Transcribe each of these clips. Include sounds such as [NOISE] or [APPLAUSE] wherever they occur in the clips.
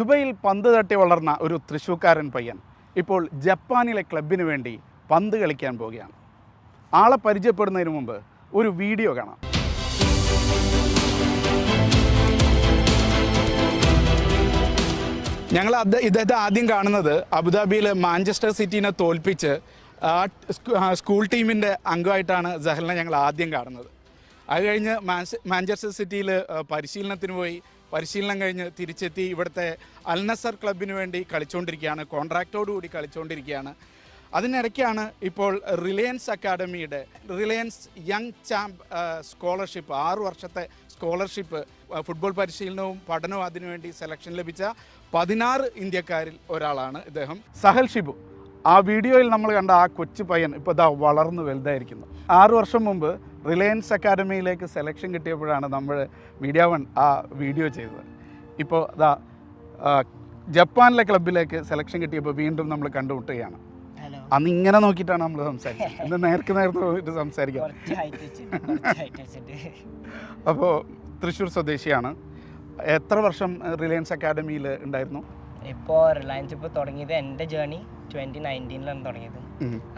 ദുബൈയിൽ പന്ത് തട്ടി വളർന്ന ഒരു തൃശ്ശൂക്കാരൻ പയ്യൻ ഇപ്പോൾ ജപ്പാനിലെ ക്ലബിന് വേണ്ടി പന്ത് കളിക്കാൻ പോവുകയാണ്. ആളെ പരിചയപ്പെടുന്നതിന് മുമ്പ് ഒരു വീഡിയോ കാണാം. ഞങ്ങൾ അത് ഇദ്ദേഹത്തെ ആദ്യം കാണുന്നത് അബുദാബിയിൽ മാഞ്ചസ്റ്റർ സിറ്റീനെ തോൽപ്പിച്ച് ആ സ്കൂൾ ടീമിന്റെ അംഗമായിട്ടാണ് ജഹലിനെ ഞങ്ങൾ ആദ്യം കാണുന്നത്. അത് കഴിഞ്ഞ് മാഞ്ചസ്റ്റർ സിറ്റിയിൽ പരിശീലനത്തിന് പോയി പരിശീലനം കഴിഞ്ഞ് തിരിച്ചെത്തി ഇവിടുത്തെ അൽനസർ ക്ലബിന് വേണ്ടി കളിച്ചുകൊണ്ടിരിക്കുകയാണ് കോൺട്രാക്റ്റോടു കൂടി കളിച്ചുകൊണ്ടിരിക്കുകയാണ് അതിനിടയ്ക്കാണ് ഇപ്പോൾ റിലയൻസ് അക്കാഡമിയുടെ റിലയൻസ് യങ് ചാമ്പ് സ്കോളർഷിപ്പ് ആറു വർഷത്തെ സ്കോളർഷിപ്പ് ഫുട്ബോൾ പരിശീലനവും പഠനവും അതിനുവേണ്ടി സെലക്ഷൻ ലഭിച്ച പതിനാറ് ഇന്ത്യക്കാരിൽ ഒരാളാണ് ഇദ്ദേഹം. സഹൽ ഷിബു ആ വീഡിയോയിൽ നമ്മൾ കണ്ട ആ കൊച്ചു പയ്യൻ ഇപ്പോൾ ഇതാ വളർന്നു വലുതായിരിക്കുന്നു. ആറു വർഷം മുമ്പ് റിലയൻസ് അക്കാഡമിയിലേക്ക് സെലക്ഷൻ കിട്ടിയപ്പോഴാണ് നമ്മൾ മീഡിയ വൺ ആ വീഡിയോ ചെയ്തത്. ഇപ്പോൾ ഇതാ ജപ്പാനിലെ ക്ലബിലേക്ക് സെലക്ഷൻ കിട്ടിയപ്പോൾ വീണ്ടും നമ്മൾ കണ്ടുമുട്ടുകയാണ്. അന്ന് ഇങ്ങനെ നോക്കിയിട്ടാണ് നമ്മൾ സംസാരിച്ചത്. ഇന്ന് നേർക്ക് നേരത്തെ നോക്കിയിട്ട് സംസാരിക്കാം. അപ്പോൾ തൃശ്ശൂർ സ്വദേശിയാണ്. എത്ര വർഷം റിലയൻസ് അക്കാഡമിയിൽ ഉണ്ടായിരുന്നു? ഇപ്പോൾ റിലയൻസ് ഇപ്പോൾ തുടങ്ങിയത് എന്റെ ജേണി ട്വന്റി നയന്റീനിലാണ് തുടങ്ങിയത്.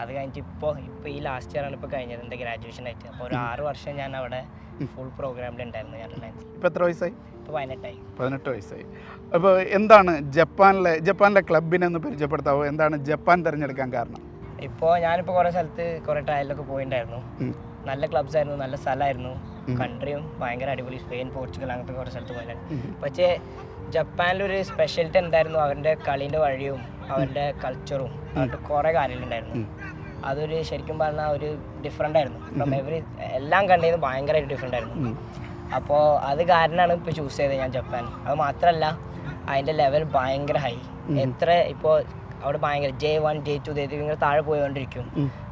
അത് കഴിഞ്ഞിട്ട് ഇപ്പോൾ ഇപ്പോൾ ഈ ലാസ്റ്റ് ഇയർ ആണ് ഇപ്പോൾ കഴിഞ്ഞത് എന്റെ ഗ്രാജുവേഷൻ ആയിട്ട്. അപ്പോൾ ഒരു ആറ് വർഷം ഞാൻ അവിടെ ഫുൾ പ്രോഗ്രാമിൽ ഉണ്ടായിരുന്നു ഞാൻ റിലയൻസ് ഇപ്പോൾ എത്ര വയസ്സായി? ഇപ്പോൾ പതിനെട്ടായി. പതിനെട്ട് വയസ്സായി. അപ്പോൾ എന്താണ് ജപ്പാനിലെ ജപ്പാനിലെ ക്ലബിനെ ഒന്ന് പരിചയപ്പെടുത്താവോ? എന്താണ് ജപ്പാൻ തിരഞ്ഞെടുക്കാൻ കാരണം? ഇപ്പോൾ ഞാനിപ്പോൾ കുറേ സ്ഥലത്ത് കുറേ ട്രയലിലൊക്കെ പോയിട്ടുണ്ടായിരുന്നു. നല്ല ക്ലബ്സ് ആയിരുന്നു നല്ല സ്ഥലമായിരുന്നു. കൺട്രിയും ഭയങ്കര അടിപൊളി. സ്പെയിൻ പോർച്ചുഗൽ അങ്ങനത്തെ കുറേ സ്ഥലത്ത് പോയിട്ടുണ്ട്. പക്ഷേ ജപ്പാനിലൊരു സ്പെഷ്യലിറ്റി എന്തായിരുന്നു? അവരുടെ കളീന്റെ വഴിയും അവരുടെ കൾച്ചറും അവരുടെ കുറേ കാര്യങ്ങളുണ്ടായിരുന്നു അതൊരു ശരിക്കും പറഞ്ഞാൽ ഒരു ഡിഫറെന്റ് ആയിരുന്നു. ഫ്രം എവറി എല്ലാം കണ്ടത് ഭയങ്കരമായിട്ട് ഡിഫറെന്റ് ആയിരുന്നു. അപ്പോൾ അത് കാരണമാണ് ഇപ്പോൾ ചൂസ് ചെയ്തത് ഞാൻ ജപ്പാൻ. അത് മാത്രമല്ല അതിന്റെ ലെവൽ ഭയങ്കര ഹൈ എത്ര ഇപ്പോൾ അവിടെ ഭയങ്കര J one J two J three ഇങ്ങനെ താഴെ പോയിക്കൊണ്ടിരിക്കും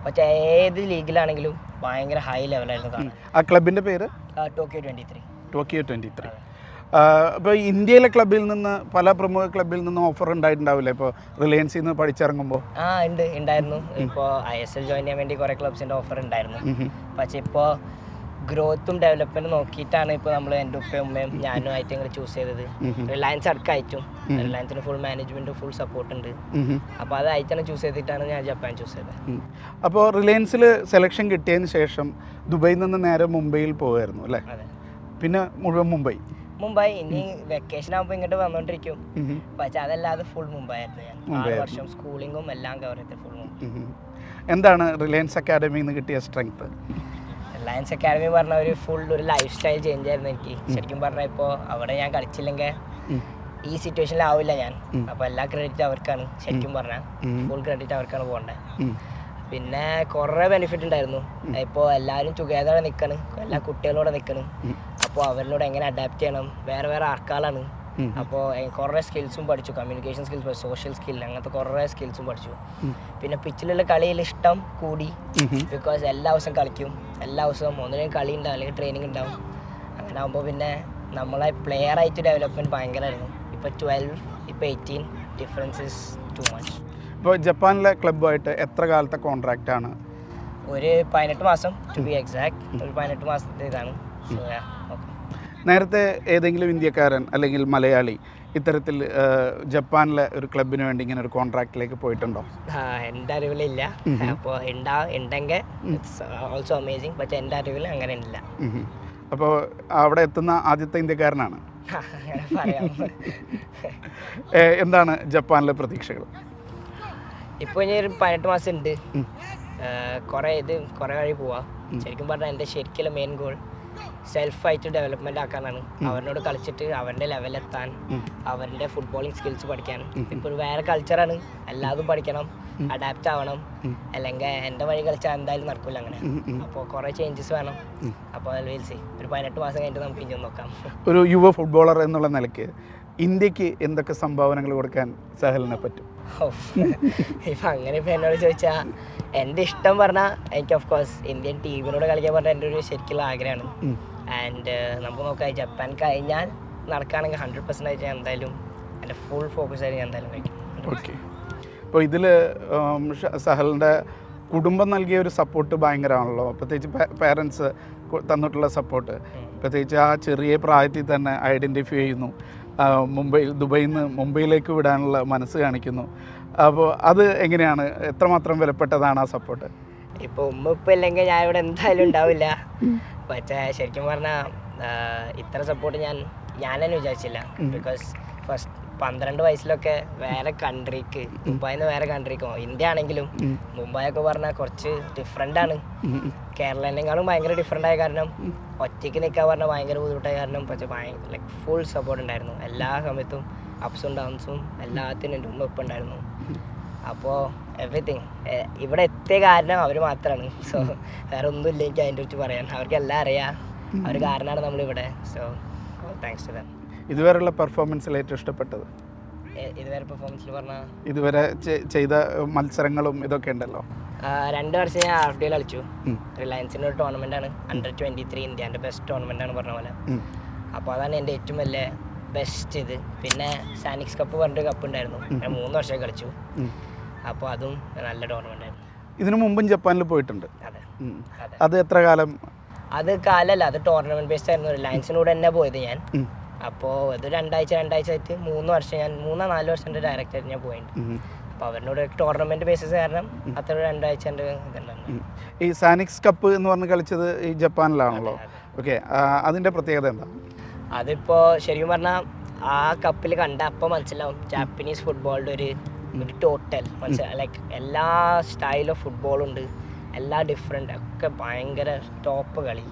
പക്ഷേ ഏത് ലീഗിലാണെങ്കിലും ഭയങ്കര ഹൈ ലെവലായിരുന്നു ആ ക്ലബിന്റെ പേര്? Tokyo twenty three Tokyo twenty three അപ്പോൾ ഇന്ത്യയിലെ ക്ലബിൽ നിന്ന് പല പ്രമുഖ ക്ലബിൽ നിന്ന് ഓഫർ ഉണ്ടായിട്ടുണ്ടാവില്ലേ? ഇപ്പോൾ റിലയൻസിൽ നിന്ന് പഠിച്ചിറങ്ങുമ്പോൾ ആ ഉണ്ട് ഉണ്ടായിരുന്നു. ഇപ്പോൾ ഐ എസ് എൽ ജോയിൻ ചെയ്യാൻ വേണ്ടി കുറേ ക്ലബ്സിന്റെ ഓഫർ ഉണ്ടായിരുന്നു. പക്ഷേ ഇപ്പോൾ ഗ്രോത്തും ഡെവലപ്മെന്റും നോക്കിയിട്ടാണ് ഇപ്പോൾ നമ്മൾ എന്റെ ഉപ്പയും ഉമ്മയും ഞാനും ആയിട്ട് ഇങ്ങനെ ചൂസ് ചെയ്തത്. റിലയൻസ് അടക്കയറ്റും റിലയൻസിന് ഫുൾ മാനേജ്മെന്റ് ഫുൾ സപ്പോർട്ട് ഉണ്ട്. അപ്പോൾ അതായിട്ടാണ് ചൂസ് ചെയ്തിട്ടാണ് ഞാൻ ജപ്പാൻ ചൂസ് ചെയ്തത്. അപ്പോൾ റിലയൻസിൽ സെലക്ഷൻ കിട്ടിയതിന് ശേഷം ദുബൈയിൽ നിന്ന് നേരെ മുംബൈയിൽ പോകുമായിരുന്നു അല്ലേ? അതെ. പിന്നെ മുഴുവൻ മുംബൈ. മുംബൈ ഇനി വെക്കേഷൻ ആകുമ്പോൾ ഇങ്ങോട്ട് വന്നോണ്ടിരിക്കും. പക്ഷെ അതല്ലാതെ ഫുൾ മുംബൈ ആയിരുന്നു ഞാൻ. ആറ് വർഷം സ്കൂളിങ്ങും എല്ലാം കവർ ചെയ്ത് ഫുൾ മുംബൈ. എന്താണ് റിലയൻസ് അക്കാഡമിയിൽ നിന്ന് കിട്ടിയ സ്ട്രെങ്ത് റിലയൻസ് അക്കാദമി പറഞ്ഞ ഒരു ഫുൾ ഒരു ലൈഫ് സ്റ്റൈൽ ചേഞ്ച് ആയിരുന്നു എനിക്ക്. ശരിക്കും പറഞ്ഞാൽ ഇപ്പോ അവിടെ ഞാൻ കളിച്ചില്ലെങ്കിൽ ഈ സിറ്റുവേഷനിലാവില്ല ഞാൻ. അപ്പോൾ എല്ലാ ക്രെഡിറ്റ് അവർക്കാണ് ശരിക്കും പറഞ്ഞാൽ ഫുൾ ക്രെഡിറ്റ് അവർക്കാണ് പോകേണ്ടത് പിന്നെ കുറേ ബെനിഫിറ്റ് ഉണ്ടായിരുന്നു. ഇപ്പോൾ എല്ലാവരും ടുഗെദർ നിൽക്കണം എല്ലാ കുട്ടികളോടെ നിൽക്കണം അപ്പോൾ അവരോട് എങ്ങനെ അഡാപ്റ്റ് ചെയ്യണം? വേറെ വേറെ ആൾക്കാരാണ് അപ്പോൾ കുറേ സ്കിൽസും പഠിച്ചു. കമ്മ്യൂണിക്കേഷൻ സ്കിൽസ് സോഷ്യൽ സ്കിൽ അങ്ങനത്തെ കുറേ സ്കിൽസും പഠിച്ചു. പിന്നെ പിച്ചിലുള്ള കളിയിൽ ഇഷ്ടം കൂടി. ബിക്കോസ് എല്ലാ ദിവസവും കളിക്കും. എല്ലാ ദിവസവും ഒന്നിനും കളി ഉണ്ടാവും അല്ലെങ്കിൽ ട്രെയിനിങ് ഉണ്ടാവും. അങ്ങനെ ആകുമ്പോൾ പിന്നെ നമ്മളെ പ്ലെയർ ആയിട്ട് ഡെവലപ്മെന്റ് ഭയങ്കരമായിരുന്നു ഇപ്പോൾ ട്വൽവ് ഇപ്പോൾ എയ്റ്റീൻ ഡിഫറൻസസ് ടു മച്ച് ഇപ്പോൾ ജപ്പാനിലെ ക്ലബ്ബായിട്ട് എത്ര കാലത്തെ കോൺട്രാക്റ്റ് ആണ്? ഒരു പതിനെട്ട് മാസം ടു ബി എക്സാക്ട് ഒരു പതിനെട്ട് മാസത്തെ ഇതാണ്. നേരത്തെ ഏതെങ്കിലും ഇന്ത്യക്കാരൻ അല്ലെങ്കിൽ മലയാളി ഇത്തരത്തിൽ ജപ്പാനിലെ ഒരു ക്ലബിന് വേണ്ടി ഇങ്ങനെ ഒരു കോൺട്രാക്റ്റിലേക്ക് പോയിട്ടുണ്ടോ? എന്റെ അറിവിലില്ല അപ്പോൾ ഉണ്ടാ ഉണ്ടെങ്കിൽ ഇറ്റ്സ് ഓൾസോ അമേസിങ് പക്ഷേ എന്റെ അറിവിൽ അങ്ങനെ ഇല്ല. അപ്പോൾ അവിടെ എത്തുന്ന ആദ്യത്തെ ഇന്ത്യക്കാരനാണ്? [LAUGHS] എന്താണ് ജപ്പാനിലെ പ്രതീക്ഷകൾ? ഇപ്പോൾ ഇനി ഒരു പതിനെട്ട് മാസം ഉണ്ട്. കൊറേ ഇത് കൊറേ വഴി പോവാ. ശരിക്കും പറഞ്ഞാൽ എന്റെ ശരിക്കുള്ള മെയിൻ ഗോൾ സെൽഫ് സെൽഫായിട്ട് ഡെവലപ്മെന്റ് ആക്കാനാണ് അവരോട് കളിച്ചിട്ട് അവരുടെ ലെവലെത്താൻ അവരുടെ ഫുട്ബോളിങ് സ്കിൽസ് പഠിക്കാൻ. ഇപ്പൊ ഒരു വേറെ കൾച്ചറാണ് എല്ലാതും പഠിക്കണം അഡാപ്റ്റ് ആവണം. അല്ലെങ്കിൽ എന്റെ വഴി കളിച്ചാൽ എന്തായാലും നടക്കില്ല അങ്ങനെ. അപ്പോൾ കുറേ ചേഞ്ചസ് വേണം. അപ്പോൾ ഒരു പതിനെട്ട് മാസം കഴിഞ്ഞിട്ട് നമുക്ക് ഇനി നോക്കാം. ഒരു യുവ ഫുട്ബോളർ എന്നുള്ള നിലയ്ക്ക് ഇന്ത്യയ്ക്ക് എന്തൊക്കെ സംഭാവനകൾ കൊടുക്കാൻ സഹലിനെ പറ്റും? ഇപ്പം അങ്ങനെ ഇപ്പം എന്നോട് ചോദിച്ചാൽ എന്റെ ഇഷ്ടം പറഞ്ഞാൽ എനിക്ക് ഓഫ് കോഴ്സ് ഇന്ത്യൻ ടീമിനോട് കളിക്കാൻ പറഞ്ഞാൽ എന്റെ ഒരു ശരിക്കുള്ള ആഗ്രഹമാണ്. ആൻഡ് നമുക്ക് നോക്കാം ജപ്പാൻ കഴിഞ്ഞാൽ നടക്കുകയാണെങ്കിൽ ഹൺഡ്രഡ് പെർസെന്റ് ആയിട്ട് ഞാൻ എന്തായാലും എന്റെ ഫുൾ ഫോക്കസ് ആയിട്ട് ഞാൻ എന്തായാലും കഴിക്കും ഓക്കെ അപ്പോൾ ഇതിൽ സഹലിന്റെ കുടുംബം നൽകിയ ഒരു സപ്പോർട്ട് ഭയങ്കരമാണല്ലോ. പ്രത്യേകിച്ച് പേരൻസ് തന്നിട്ടുള്ള സപ്പോർട്ട് പ്രത്യേകിച്ച് ആ ചെറിയ പ്രായത്തിൽ തന്നെ ഐഡന്റിഫൈ ചെയ്യുന്നു. മുംബൈ ദുബൈയിൽ നിന്ന് മുംബൈയിലേക്ക് വിടാനുള്ള മനസ്സ് കാണിക്കുന്നു. അപ്പോൾ അത് എങ്ങനെയാണ്? എത്രമാത്രം വിലപ്പെട്ടതാണ് ആ സപ്പോർട്ട്? ഇപ്പോൾ ഉമ്മ ഇപ്പം ഇല്ലെങ്കിൽ ഞാൻ ഇവിടെ എന്തായാലും ഉണ്ടാവില്ല. പക്ഷേ ശരിക്കും പറഞ്ഞാൽ ഇത്ര സപ്പോർട്ട് ഞാൻ ഞാൻ തന്നെ വിചാരിച്ചില്ല. ബിക്കോസ് ഫസ്റ്റ് പന്ത്രണ്ട് വയസ്സിലൊക്കെ വേറെ കൺട്രിക്ക് മുംബൈന്ന് വേറെ കൺട്രിക്ക് ഇന്ത്യ ആണെങ്കിലും മുംബൈ ഒക്കെ പറഞ്ഞാൽ കുറച്ച് ഡിഫറെന്റ് ആണ്. കേരളേനെക്കാളും ഭയങ്കര ഡിഫറെന്റ് ആയ കാരണം ഒറ്റയ്ക്ക് നിൽക്കാൻ പറഞ്ഞാൽ ഭയങ്കര ബുദ്ധിമുട്ടായ കാരണം പക്ഷേ ലൈക്ക് ഫുൾ സപ്പോർട്ട് ഉണ്ടായിരുന്നു. എല്ലാ സമയത്തും അപ്സും ഡൗൺസും എല്ലാത്തിനും എന്റെ ഉമ്മ ഇപ്പം ഉണ്ടായിരുന്നു. അപ്പോൾ എവറിത്തിങ് ഇവിടെ എത്തിയ കാരണം അവർ മാത്രമാണ് സോ വേറെ ഒന്നും ഇല്ല എനിക്ക് അതിന്റെ കുറിച്ച് പറയാൻ. അവർക്ക് എല്ലാം അറിയാം. അവർ കാരണമാണ് നമ്മളിവിടെ. സോ താങ്ക്സ് ടു ദം ഇതുവരെയുള്ള പെർഫോമൻസിൽ ഏറ്റവും ഇഷ്ടപ്പെട്ടത്? ഇതുവരെ പെർഫോമൻസിൽ പറഞ്ഞാൽ ഇതുവരെ ചെയ്ത മത്സരങ്ങളും ഇതൊക്കെ ഉണ്ടല്ലോ? രണ്ട് വർഷം ഞാൻ ആർ ഡി കളിച്ചു. റിലയൻസിന്റെ റിലയൻസിന്റെ ഒരു ടൂർണമെന്റ് ആണ്. അണ്ടർ ട്വന്റി ത്രീ ഇന്ത്യന്റെ ബെസ്റ്റ് ടൂർണമെന്റ് ആണ് പറഞ്ഞ പോലെ. അപ്പോൾ അതാണ് എന്റെ ഏറ്റവും വലിയ ബെസ്റ്റ് ഇത്. പിന്നെ സാനിക്സ് കപ്പ് പറഞ്ഞിട്ട് കപ്പ് ഉണ്ടായിരുന്നു. ഞാൻ മൂന്ന് വർഷം കളിച്ചു. അപ്പോൾ അതും നല്ല ടൂർണമെന്റ് ആയിരുന്നു. ഇതിനു മുമ്പും ജപ്പാനിൽ പോയിട്ടുണ്ട്. അതെ. അത്. എത്ര കാലം? അത് കാലല്ല അത് ടൂർണമെന്റ് ബേസ്ഡ് ആയിരുന്നു. റിലയൻസിനോട് തന്നെ പോയത് ഞാൻ. അപ്പോൾ അത് രണ്ടാഴ്ച രണ്ടാഴ്ച ആയിട്ട് മൂന്ന് വർഷം ഞാൻ മൂന്നോ നാല് വർഷത്തെ ഡയറക്റ്റ് ഞാൻ പോയിട്ടുണ്ട്. അപ്പോൾ അവരുടെ ടൂർണമെന്റ് ബേസിസ് കാരണം അത്ര രണ്ടാഴ്ച ഈ സാനിക്സ് കപ്പ് എന്ന് പറഞ്ഞ് കളിച്ചത് ഈ ജപ്പാനിലാണല്ലോ? ഓക്കെ അതിന്റെ പ്രത്യേകത എന്താ? അതിപ്പോൾ ശരിക്കും പറഞ്ഞാൽ ആ കപ്പിൽ കണ്ട അപ്പോൾ മനസ്സിലാവും ജാപ്പനീസ് ഫുട്ബോളിന്റെ ഒരു ഒരു ടോട്ടൽ മനസ്സിലായി ലൈക്ക് എല്ലാ സ്റ്റൈൽ ഓഫ് ഫുട്ബോളുണ്ട് എല്ലാ ഡിഫറെന്റ് ഒക്കെ ഭയങ്കര ടോപ്പ് കളി.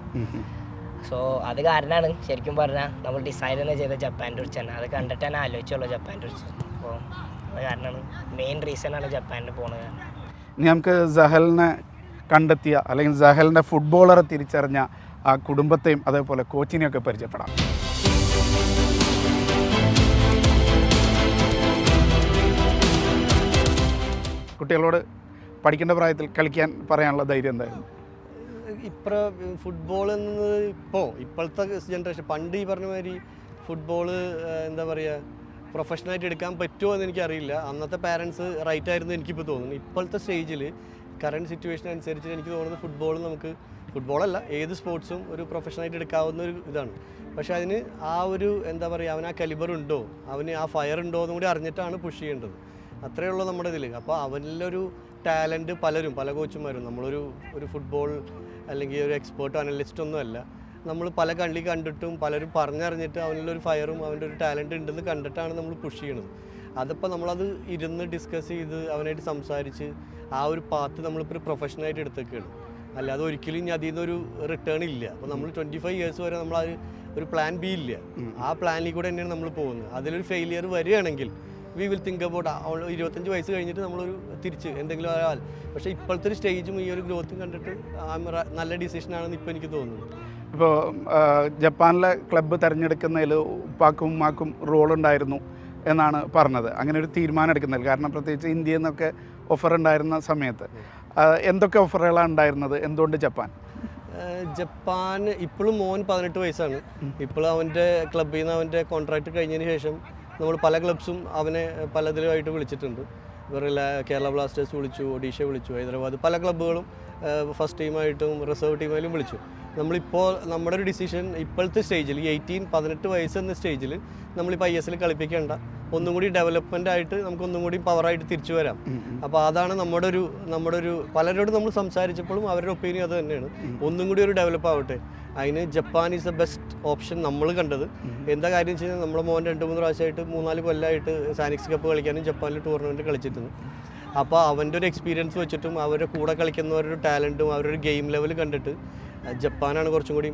സോ അത് കാരണമാണ് ശരിക്കും പറഞ്ഞാൽ നമ്മൾ ഡിസൈൻ തന്നെ ചെയ്ത ജപ്പാന്റെ തന്നെ. അത് കണ്ടിട്ട് തന്നെ ആലോചിച്ചുള്ളൂ ജപ്പാന്റെ കുറിച്ച്. അപ്പോൾ അത് കാരണമാണ് മെയിൻ ആണ് ജപ്പാനിൽ പോകുന്നത് ഇനി നമുക്ക് സഹലിനെ കണ്ടെത്തിയ അല്ലെങ്കിൽ സഹലിന്റെ ഫുട്ബോളറെ തിരിച്ചറിഞ്ഞ ആ കുടുംബത്തെയും അതേപോലെ കോച്ചിനെയൊക്കെ പരിചയപ്പെടാം. കുട്ടികളോട് പഠിക്കേണ്ട പ്രായത്തിൽ കളിക്കാൻ പറയാനുള്ള ധൈര്യം എന്തായിരുന്നു? ഇപ്ര ഫുട്ബോൾ എന്നത് ഇപ്പോൾ ഇപ്പോഴത്തെ ജനറേഷൻ പണ്ട് ഈ പറഞ്ഞ മാതിരി ഫുട്ബോൾ എന്താ പറയുക പ്രൊഫഷണലായിട്ട് എടുക്കാൻ പറ്റുമോ എന്ന് എനിക്കറിയില്ല. അന്നത്തെ പാരൻസ് റൈറ്റ് ആയിരുന്നു എനിക്കിപ്പോൾ തോന്നുന്നു ഇപ്പോഴത്തെ സ്റ്റേജിൽ കറണ്ട് സിറ്റുവേഷൻ അനുസരിച്ച് എനിക്ക് തോന്നുന്നത് ഫുട്ബോൾ നമുക്ക് ഫുട്ബോളല്ല ഏത് സ്പോർട്സും ഒരു പ്രൊഫഷണലായിട്ട് എടുക്കാവുന്ന ഒരു ഇതാണ്. പക്ഷേ അതിന് ആ ഒരു എന്താ പറയുക അവന് ആ കലിബർ ഉണ്ടോ അവന് ആ ഫയർ ഉണ്ടോ എന്നും കൂടി അറിഞ്ഞിട്ടാണ് പുഷ് ചെയ്യേണ്ടത്. അത്രയേ ഉള്ളൂ നമ്മുടെ ഇതിൽ അപ്പോൾ അവനിലൊരു ടാലന്റ് പലരും പല കോച്ചുമാരും നമ്മളൊരു ഒരു ഫുട്ബോൾ അല്ലെങ്കിൽ ഒരു എക്സ്പേർട്ട് അനലിസ്റ്റ് ഒന്നുമല്ല നമ്മൾ പല കളി കണ്ടിട്ടും പലരും പറഞ്ഞറിഞ്ഞിട്ട് അവനിലൊരു ഫയറും അവന്റെ ഒരു ടാലന്റ് ഉണ്ടെന്ന് കണ്ടിട്ടാണ് നമ്മൾ പുഷ് ചെയ്യണത്. അതിപ്പോൾ നമ്മളത് ഇരുന്ന് ഡിസ്കസ് ചെയ്ത് അവനായിട്ട് സംസാരിച്ച് ആ ഒരു പാത്ത് നമ്മളിപ്പോൾ ഒരു പ്രൊഫഷനായിട്ട് എടുത്തേക്കാണ്. അല്ലാതെ ഒരിക്കലും ഇനി അതിൽ നിന്നൊരു റിട്ടേൺ ഇല്ല. അപ്പോൾ നമ്മൾ ട്വന്റി ഫൈവ് ഇയേഴ്സ് വരെ നമ്മൾ ഒരു പ്ലാൻ ബി ഇല്ല. ആ പ്ലാനിൽ കൂടെ തന്നെയാണ് നമ്മൾ പോകുന്നത്. അതിലൊരു ഫെയിലിയർ വരികയാണെങ്കിൽ വി വിൽ തിങ്ക് അബൌട്ട് ഇരുപത്തഞ്ച് വയസ്സ് കഴിഞ്ഞിട്ട് നമ്മളൊരു തിരിച്ച് എന്തെങ്കിലും ആയാൽ. പക്ഷേ ഇപ്പോഴത്തെ ഒരു സ്റ്റേജും ഈ ഒരു ഗ്രോത്തും കണ്ടിട്ട് നല്ല ഡിസിഷനാണെന്ന് ഇപ്പോൾ എനിക്ക് തോന്നുന്നു. ഇപ്പോൾ ജപ്പാനിലെ ക്ലബ്ബ് തിരഞ്ഞെടുക്കുന്നതിൽ ഉപ്പാക്കും ഉമ്മാക്കും റോളുണ്ടായിരുന്നു എന്നാണ് പറഞ്ഞത്. അങ്ങനെ ഒരു തീരുമാനം എടുക്കുന്നതിൽ. കാരണം പ്രത്യേകിച്ച് ഇന്ത്യയിൽ നിന്നൊക്കെ ഓഫർ ഉണ്ടായിരുന്ന സമയത്ത്. എന്തൊക്കെ ഓഫറുകളാണ് ഉണ്ടായിരുന്നത്? എന്തുകൊണ്ട് ജപ്പാൻ? ജപ്പാൻ ഇപ്പോഴും മോൻ പതിനെട്ട് വയസ്സാണ്. ഇപ്പോഴും അവന്റെ ക്ലബ്ബിൽ നിന്ന് അവന്റെ കോൺട്രാക്ട് കഴിഞ്ഞതിന് ശേഷം നമ്മൾ പല ക്ലബ്സും അവനെ പലതിലുമായിട്ട് വിളിച്ചിട്ടുണ്ട്. വേറെ കേരള ബ്ലാസ്റ്റേഴ്സ് വിളിച്ചു ഒഡീഷ വിളിച്ചു ഹൈദരാബാദ് പല ക്ലബ്ബുകളും ഫസ്റ്റ് ടീമായിട്ടും റിസർവ് ടീമായാലും വിളിച്ചു. നമ്മളിപ്പോൾ നമ്മുടെ ഒരു ഡിസിഷൻ ഇപ്പോഴത്തെ സ്റ്റേജിൽ എയ്റ്റീൻ പതിനെട്ട് വയസ്സ് എന്ന സ്റ്റേജിൽ നമ്മളിപ്പോൾ ഐ എസ് എൽ കളിപ്പിക്കേണ്ട ഒന്നും കൂടി ഡെവലപ്മെന്റ് ആയിട്ട് നമുക്ക് ഒന്നും കൂടി പവറായിട്ട് തിരിച്ചു വരാം. അപ്പോൾ അതാണ് നമ്മുടെ ഒരു നമ്മുടെ ഒരു പലരോടും നമ്മൾ സംസാരിച്ചപ്പോഴും അവരുടെ ഒപ്പീനിയൻ അത് തന്നെയാണ്. ഒന്നും കൂടി ഒരു ഡെവലപ്പ് ആവട്ടെ. അതിന് Japan is the best option നമ്മൾ കണ്ടത്. എന്താ കാര്യം വെച്ച് കഴിഞ്ഞാൽ നമ്മുടെ മോൻ രണ്ട് മൂന്ന് പ്രാവശ്യമായിട്ട് മൂന്നാൽ കൊല്ലമായിട്ട് സാനിക്സ് കപ്പ് കളിക്കാനും ജപ്പാനിൽ ടൂർണമെന്റ് കളിച്ചിട്ടുണ്ട് അപ്പോൾ അവന്റെ ഒരു എക്സ്പീരിയൻസ് വെച്ചിട്ടും അവരുടെ കൂടെ കളിക്കുന്നവരുടെ ടാലന്റും അവരുടെ ഗെയിം ലെവൽ കണ്ടിട്ട് ജപ്പാനാണ് കുറച്ചും കൂടി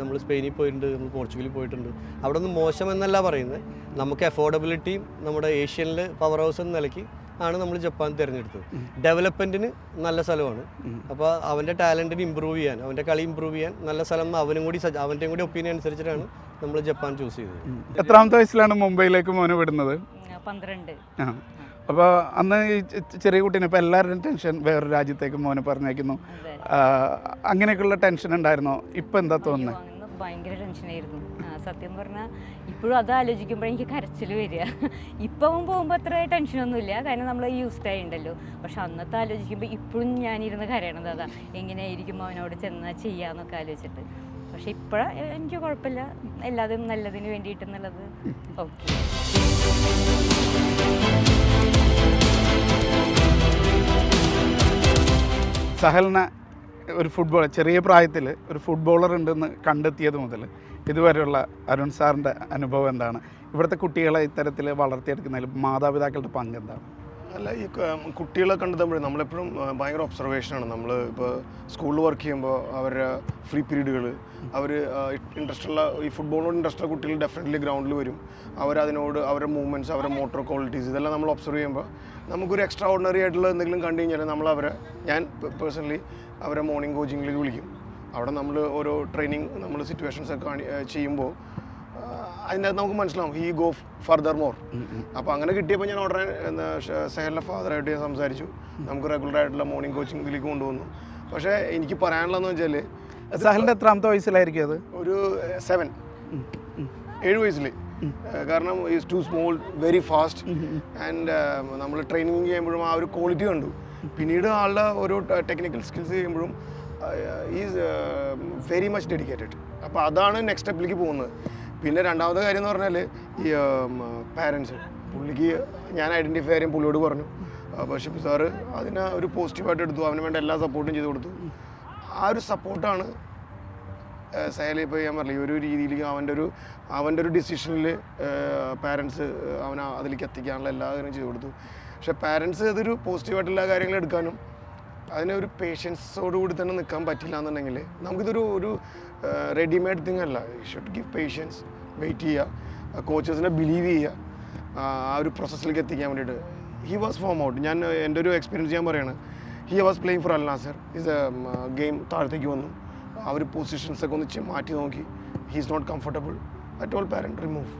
നമ്മൾ സ്പെയിനിൽ പോയിട്ടുണ്ട് നമ്മൾ പോർച്ചുഗലിൽ പോയിട്ടുണ്ട്. അവിടെ ഒന്നും മോശം എന്നല്ല പറയുന്നത് നമുക്ക് അഫോർഡബിലിറ്റിയും നമ്മുടെ ഏഷ്യനിൽ പവർ ഹൗസ് എന്ന നിലയ്ക്ക് ആണ് നമ്മൾ ജപ്പാൻ തിരഞ്ഞെടുത്തത്. ഡെവലപ്മെന്റിന് നല്ല സ്ഥലമാണ്. അപ്പോൾ അവന്റെ ടാലന്റിന് ഇമ്പ്രൂവ് ചെയ്യാൻ അവന്റെ കളി ഇമ്പ്രൂവ് ചെയ്യാൻ നല്ല സ്ഥലം അവനും കൂടി അവന്റെ അവന്റെയും കൂടി ഒപ്പീനിയൻ അനുസരിച്ചിട്ടാണ് നമ്മൾ ജപ്പാൻ ചൂസ് ചെയ്തത്. എത്രാമത്തെ വയസ്സിലാണ് മുംബൈയിലേക്ക് മോനെ വിടുന്നത്? പന്ത്രണ്ട്. ആ. അപ്പോൾ അന്ന് ഈ ചെറിയ കുട്ടീനെ ഇപ്പോൾ എല്ലാവരുടെയും ടെൻഷൻ വേറൊരു രാജ്യത്തേക്ക് മോനെ പറഞ്ഞേക്കുന്നു അങ്ങനെയൊക്കെയുള്ള ടെൻഷൻ ഉണ്ടായിരുന്നോ? ഇപ്പം എന്താ തോന്നുന്നത് ഭയങ്കര ടെൻഷനായിരുന്നു സത്യം പറഞ്ഞാൽ ഇപ്പോഴും അത് ആലോചിക്കുമ്പോൾ എനിക്ക് കരച്ചിൽ വരിക. ഇപ്പം പോകുമ്പോൾ അത്ര ടെൻഷനൊന്നുമില്ല കാരണം നമ്മൾ യൂസ്ഡ് ആയിണ്ടല്ലോ. പക്ഷെ അന്നത്തെ ആലോചിക്കുമ്പോൾ ഇപ്പോഴും ഞാനിരുന്ന് കരയണത് അതാ. എങ്ങനെയായിരിക്കും അവനോട് ചെന്നാൽ ചെയ്യാന്നൊക്കെ ആലോചിച്ചിട്ട്. പക്ഷെ ഇപ്പോഴാണ് എനിക്ക് കുഴപ്പമില്ല എല്ലാതും നല്ലതിന് വേണ്ടിയിട്ടെന്നുള്ളത്. ഓക്കെ സഹലിനെ ഒരു ഫുട്ബോൾ ചെറിയ പ്രായത്തിൽ ഒരു ഫുട്ബോളർ ഉണ്ടെന്ന് കണ്ടെത്തിയത് മുതൽ ഇതുവരെയുള്ള അരുൺ സാറിന്റെ അനുഭവം എന്താണ്? ഇവിടുത്തെ കുട്ടികളെ ഇത്തരത്തിൽ വളർത്തിയെടുക്കുന്നതിൽ മാതാപിതാക്കളുടെ പങ്ക് എന്താണ്? അല്ല ഈ കുട്ടികളെ കണ്ടെത്തുമ്പോഴേ നമ്മളെപ്പോഴും ഭയങ്കര ഒബ്സർവേഷനാണ് നമ്മൾ ഇപ്പോൾ സ്കൂളിൽ വർക്ക് ചെയ്യുമ്പോൾ അവരുടെ ഫ്രീ പീരീഡുകൾ അവർ ഇൻട്രസ്റ്റ് ഉള്ള ഈ ഫുട്ബോളിനോട് ഇൻട്രസ്റ്റ് ഉള്ള കുട്ടികൾ ഡെഫിനറ്റ്ലി ഗ്രൗണ്ടിൽ വരും. അവരതിനോട് അവരുടെ മൂവ്മെന്റ്സ് അവരുടെ മോട്ടോർ ക്വാളിറ്റീസ് ഇതെല്ലാം നമ്മൾ ഒബ്സർവ് ചെയ്യുമ്പോൾ നമുക്കൊരു എക്സ്ട്രാ ഓർഡിനറി ആയിട്ടുള്ള എന്തെങ്കിലും കണ്ടു കഴിഞ്ഞാൽ നമ്മൾ അവരെ ഞാൻ പേഴ്സണലി അവരെ മോർണിംഗ് കോച്ചിങ്ങിലേക്ക് വിളിക്കും. അവിടെ നമ്മൾ ഓരോ ട്രെയിനിങ് നമ്മൾ സിറ്റുവേഷൻസ് ഒക്കെ ചെയ്യുമ്പോൾ അതിനകത്ത് നമുക്ക് മനസ്സിലാവും ഹീ ഗോ ഫർദർ മോർ അപ്പോൾ അങ്ങനെ കിട്ടിയപ്പോൾ ഞാൻ ഉടനെ സെഹലിന്റെ ഫാദറായിട്ട് ഞാൻ സംസാരിച്ചു. നമുക്ക് റെഗുലർ ആയിട്ടുള്ള മോർണിംഗ് കോച്ചിങ് ഇതിലേക്ക് കൊണ്ടുവന്നു. പക്ഷേ എനിക്ക് പറയാനുള്ളതെന്ന് വെച്ചാൽ സഹലിന്റെ എത്രാമത്തെ വയസ്സിലായിരിക്കും അത്? ഒരു സെവൻ ഏഴ് വയസ്സിൽ കാരണം is too small very fast and നമ്മൾ ട്രെയിനിങ് ചെയ്യുമ്പോഴും ആ ഒരു ക്വാളിറ്റി കണ്ടു. പിന്നീട് ആളുടെ ഓരോ ടെക്നിക്കൽ സ്കിൽസ് ചെയ്യുമ്പോഴും ഈസ് വെരി മച്ച് ഡെഡിക്കേറ്റഡ് അപ്പോൾ അതാണ് നെക്സ്റ്റ് സ്റ്റെപ്പിലേക്ക് പോകുന്നത്. പിന്നെ രണ്ടാമത്തെ കാര്യം എന്ന് പറഞ്ഞാൽ ഈ പാരൻസ് പുള്ളിക്ക് ഞാൻ ഐഡന്റിഫൈ കാര്യം പുള്ളിയോട് പറഞ്ഞു. പക്ഷേ സാറ് അതിനെ ഒരു പോസിറ്റീവായിട്ട് എടുത്തു. അവന് വേണ്ട എല്ലാ സപ്പോർട്ടും ചെയ്തു കൊടുത്തു. ആ ഒരു സപ്പോർട്ടാണ് സഹലി ഇപ്പോൾ ഞാൻ പറഞ്ഞില്ല ഈ ഒരു രീതിയിൽ അവന്റെ ഒരു അവന്റെ ഒരു ഡിസിഷനിൽ പാരൻസ് അവൻ അതിലേക്ക് എത്തിക്കാനുള്ള എല്ലാ കാര്യവും ചെയ്തു കൊടുത്തു. പക്ഷേ പാരൻസ് അതൊരു പോസിറ്റീവായിട്ട് എല്ലാ കാര്യങ്ങളും എടുക്കാനും അതിനൊരു പേഷ്യൻസോടുകൂടി തന്നെ നിൽക്കാൻ പറ്റില്ല എന്നുണ്ടെങ്കിൽ നമുക്കിതൊരു ഒരു റെഡിമെയ്ഡ് തിങ് അല്ല. ഷുഡ് ഗിവ് പേഷ്യൻസ് വെയിറ്റ് ചെയ്യുക. കോച്ചസിനെ ബിലീവ് ചെയ്യുക. ആ ഒരു പ്രോസസ്സിലേക്ക് എത്തിക്കാൻ വേണ്ടിയിട്ട്. ഹി വാസ് ഫോം ഔട്ട് ഞാൻ എന്റെ ഒരു എക്സ്പീരിയൻസ് ഞാൻ പറയുകയാണ് he was playing for Al Nassr his game താഴത്തേക്ക് വന്നു. ആ ഒരു പൊസിഷൻസ് ഒക്കെ ഒന്ന് മാറ്റി നോക്കി. He is not comfortable at all parent remove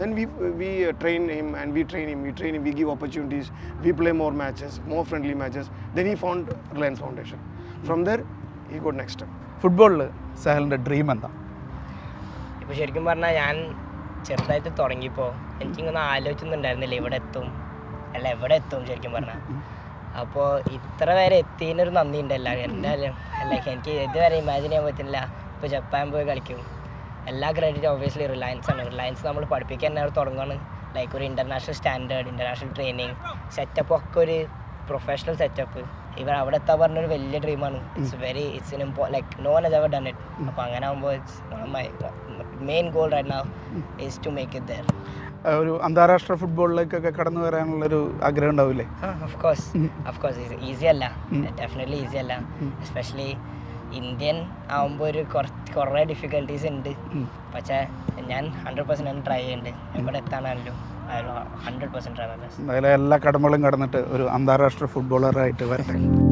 then we we train him and we train him we train him. We give opportunities. We play more matches more friendly matches. Then he found reliance foundation. From there he got next step. ഫുട്ബോളിൽ സഹലിന്റെ dream എന്താ? ഇപ്പോൾ ശരിക്കും പറഞ്ഞാൽ ഞാൻ ചെറുതായിട്ട് തുടങ്ങിയപ്പോൾ എനിക്കിങ്ങനെ ആലോചിച്ചൊന്നുണ്ടായിരുന്നില്ല ഇവിടെ എത്തും അല്ല എവിടെ എത്തും ശരിക്കും പറഞ്ഞാൽ അപ്പോൾ ഇത്ര വരെ എത്തിയതിനൊരു നന്ദി ഉണ്ടല്ല എന്തായാലും അല്ല എനിക്ക് ഇതുവരെ ഇമാജിൻ ചെയ്യാൻ പറ്റുന്നില്ല. ഇപ്പോൾ ജപ്പാൻ പോയി കളിക്കും. എല്ലാ ക്രെഡിറ്റും ഒബ്വിയസ്ലി റിലയൻസ് ആണ്. റിലയൻസ് നമ്മൾ പഠിപ്പിക്കാൻ തന്നെ തുടങ്ങുകയാണ് ലൈക്ക് ഒരു international standard international training setup ഒക്കെ ഒരു പ്രൊഫഷണൽ സെറ്റപ്പ് ഇവർ അവിടെ എത്താൻ പറഞ്ഞൊരു വലിയ ഡ്രീമാണ് it's very it's in impo like no one ever done it അപ്പോൾ അങ്ങനെ ആകുമ്പോൾ it's my main goal right now is to make it there ഒരു അന്താരാഷ്ട്ര ഫുട്ബോളിലേക്കൊക്കെ കടന്നു വരാനുള്ള ഒരു ആഗ്രഹം ഉണ്ടാവില്ലേ? Of course of course easy അല്ല. ഡെഫിനറ്റ്ലി ഈസി അല്ല. എസ്പെഷ്യലി ഇന്ത്യൻ ആകുമ്പോൾ ഒരു കുറച്ച് കുറേ ഡിഫിക്കൽട്ടീസ് ഉണ്ട്. പക്ഷേ ഞാൻ ഹൺഡ്രഡ് പെർസെന്റ് ട്രൈ ചെയ്യുന്നുണ്ട് ഇവിടെ എത്താനാണല്ലോ എന്തായാലും എല്ലാ കടമകളും കടന്നിട്ട് ഒരു അന്താരാഷ്ട്ര ഫുട്ബോളറായിട്ട് വരട്ടെ.